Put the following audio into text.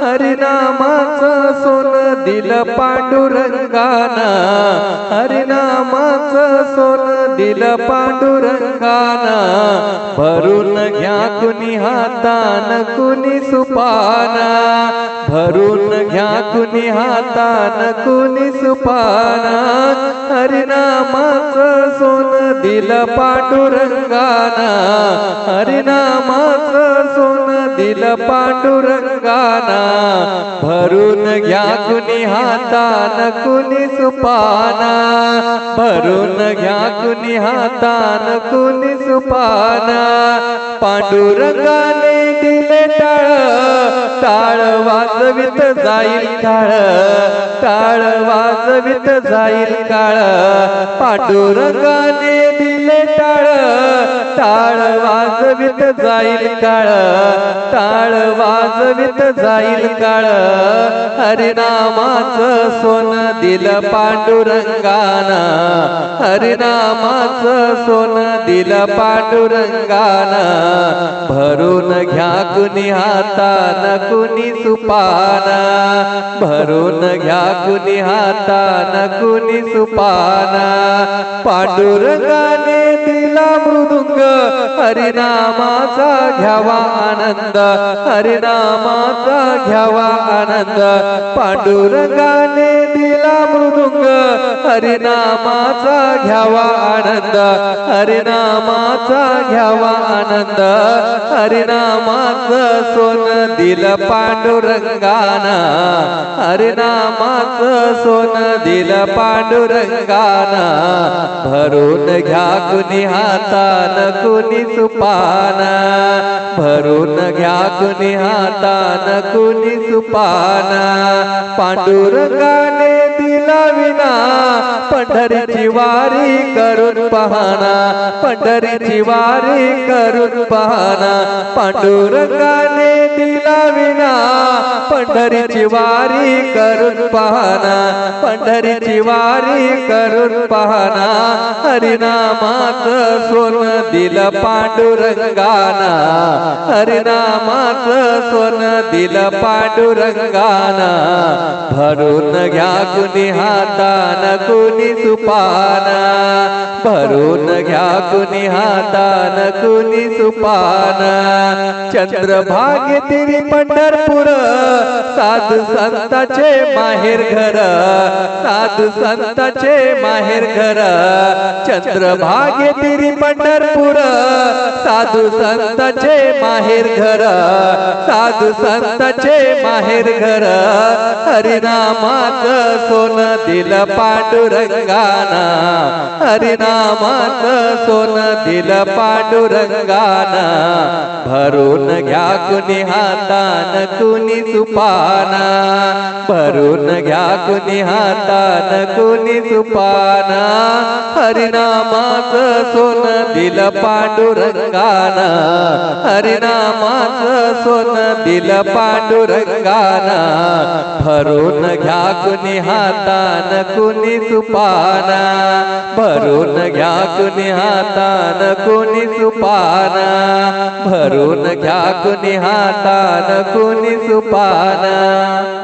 हरिनामाचं सोनं दिलं पांडुरंगाना. हरिनामाचं सोनं दिल पांडुरंगाना भरून घ्या कुणी हातान कुणी सुपाना. भरून घ्या कुणी हातान कुणी सुपाना. हरिनामाच सोन दिल पांडुरंगाना. हरिनामाच सोन दिल पांडुरंगाना. भरून घ्या कुणी हातान कुणी सुपाना. भरून घ्या कुणी हातान कुणी सुपाना. पांडुरंगाने दिले टाळ टाळ वाजवित जाईल काळ. टाळ वाजवित जाईल काळ. पांडुरंगाने दिले टाळ टाळ वाजवित जाईल काळ टाळ वाजवित जाईल काळ हरिनामाच सोन दिलं पांडुरंगाना हरिनामाच सोन दिलं पांडुरंगाना. भरून घ्या कुणी हातान कुणी सुपाना. भरून घ्या कुणी हातान कुणी सुपाना. पांडुरंगाने दिला मृदुंग हरिनामाचा घ्यावा आनंद हरिनामाचा घ्यावा आनंद. पांडुरंगाने दिला मृदुंग हरिनामाचा घ्यावा आनंद हरिनामाचा घ्यावा आनंद. हरिनामाचं सोनं दिलं पांडुरंगाना हरिनामाचं सोनं दिलं पांडुरंगाना. भरून घ्या कुणी हातान कुणीच सुपाना भरून घ्या कुणी हातान कुणी सुपाना. पांडुरंगाने दिला विना पंढरीची वारी करून पाहना. पंढरीची वारी करून पाहना. पांडुरंगाने दिला विना पंढरीची वारी करून पाहना पंढरीची वारी करून पाहना हरिनामाचं सोनं दिलं पांडुरंगाना हरिनामाचं सोनं दिलं पांडुरंगाना भरून घ्या कुणी हातान कुणी सुपाना भरून घ्या कुणी हातान कुणी सुपाना चंद्रभाग्य तिरी पंढरपूर साधू संताचे माहेर घर साधू संताचे माहेर घर चंद्रभागे तिरी पंढरपूर साधू संताचे माहेर घर साधू संताचे माहेर घर हरिनामाच सोन दिलं पांडुरंगाना हरिनामाच सोन दिलं पांडुरंगाना भरून घ्या कुणी हातान कुणी सुपाना भरून घ्या कुणी हातान कुणी सुपाना. हरिनामाच सोन दिल पांडुरंगाना. हरिनामाच सोन दिल पांडुरंगाना. भरून घ्या कुणी हातान कुणी सुपाना. भरून घ्या कुणी हातान कुणी सुपाना. भरून घ्या कुणी हातान कुणी सुपाना